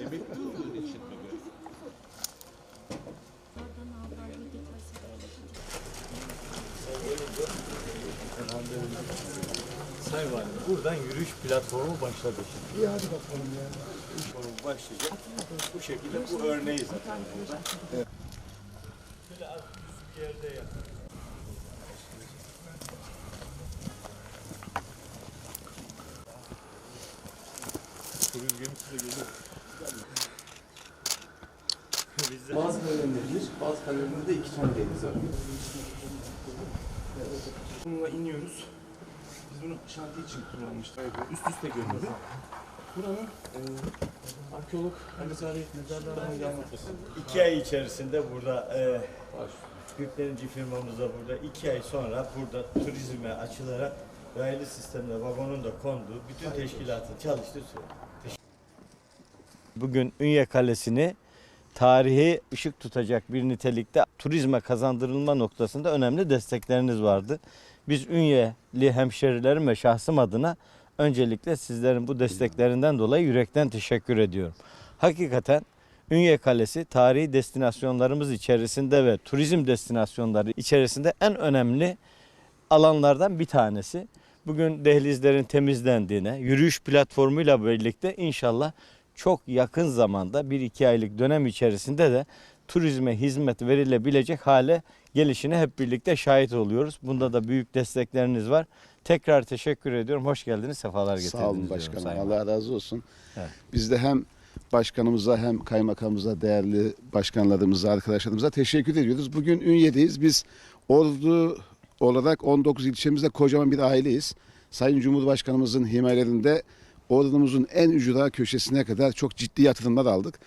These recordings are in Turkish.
Emekli olduğun için mi böyle? Sayın Valim, buradan yürüyüş platformu başladı şimdi. İyi hadi bakalım ya. Platformu başlayacak. Bu şekilde bu örneği zaten burada. Evet. Şöyle bir yerde yapalım. Kruz gemisi de geliyor. Bizde Bazı kalelerinde bir, bazı kalelerinde de iki tane deniz var. Bununla iniyoruz. Biz bunu şantiye için kullanmıştık. Üst üste gömülü. Buranın e, arkeolog Ali Salih iyi anlatması. iki ay içerisinde burada e, yüklenici firmamız da burada. iki ay sonra burada turizme açılarak raylı sistemde vagonun da konduğu bütün teşkilatın çalıştığı süre. Bugün Ünye Kalesi'ni tarihi ışık tutacak bir nitelikte turizme kazandırılma noktasında önemli destekleriniz vardı. Biz Ünye'li hemşerilerim ve şahsım adına öncelikle sizlerin bu desteklerinden dolayı yürekten teşekkür ediyorum. Hakikaten Ünye Kalesi tarihi destinasyonlarımız içerisinde ve turizm destinasyonları içerisinde en önemli alanlardan bir tanesi. Bugün dehlizlerin temizlendiğine, yürüyüş platformuyla birlikte inşallah çok yakın zamanda bir iki aylık dönem içerisinde de turizme hizmet verilebilecek hale gelişine hep birlikte şahit oluyoruz. Bunda da büyük destekleriniz var. Tekrar teşekkür ediyorum. Hoş geldiniz, sefalar getirdiniz. Sağ olun diyorum başkanım. Sayın Allah razı olsun. Evet. Biz de hem başkanımıza hem kaymakamımıza, değerli başkanlarımıza, arkadaşlarımıza teşekkür ediyoruz. Bugün Ünye'deyiz. Biz Ordu olarak 19 ilçemizde kocaman bir aileyiz. Sayın Cumhurbaşkanımızın himayelerinde ordumuzun en ücra köşesine kadar çok ciddi yatırımlar aldık.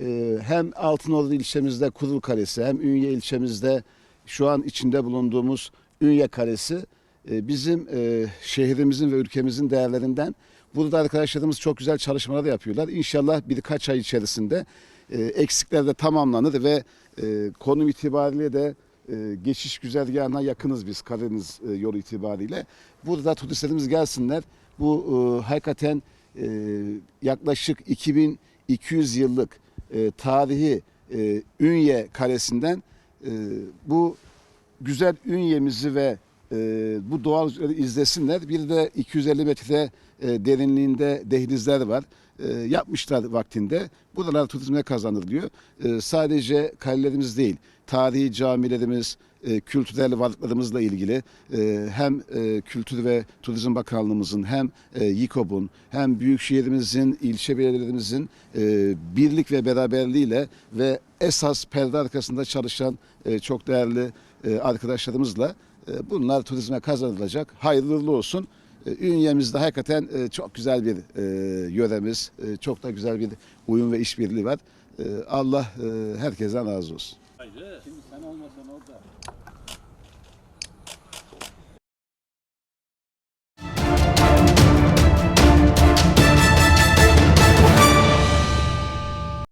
Ee, hem Altınordu ilçemizde Kurul Kalesi hem Ünye ilçemizde şu an içinde bulunduğumuz Ünye Kalesi e, bizim e, şehrimizin ve ülkemizin değerlerinden. Burada arkadaşlarımız çok güzel çalışmalar yapıyorlar. İnşallah birkaç ay içerisinde e, eksikler de tamamlanır ve e, konum itibariyle de e, geçiş güzergahına yakınız biz Karadeniz e, yolu itibariyle. Burada turistlerimiz gelsinler. Bu e, hakikaten e, yaklaşık 2200 yıllık e, tarihi e, Ünye Kalesi'nden e, bu güzel Ünye'mizi ve e, bu doğal güzelliği izlesinler. Bir de 250 metre e, derinliğinde dehlizler var. E, yapmışlar vaktinde. Buralar turizme kazanır diyor. E, sadece kalelerimiz değil, tarihi camilerimiz, e, kültürel varlıklarımızla ilgili e, hem e, Kültür ve Turizm Bakanlığımızın hem e, YİKOB'un hem Büyükşehirimizin, ilçe belediyelerimizin e, birlik ve beraberliğiyle ve esas perde arkasında çalışan e, çok değerli e, arkadaşlarımızla e, bunlar turizme kazanılacak. Hayırlı olsun. E, Ünyemizde hakikaten e, çok güzel bir e, yöremiz, e, çok da güzel bir uyum ve işbirliği var. E, Allah e, herkesten razı olsun.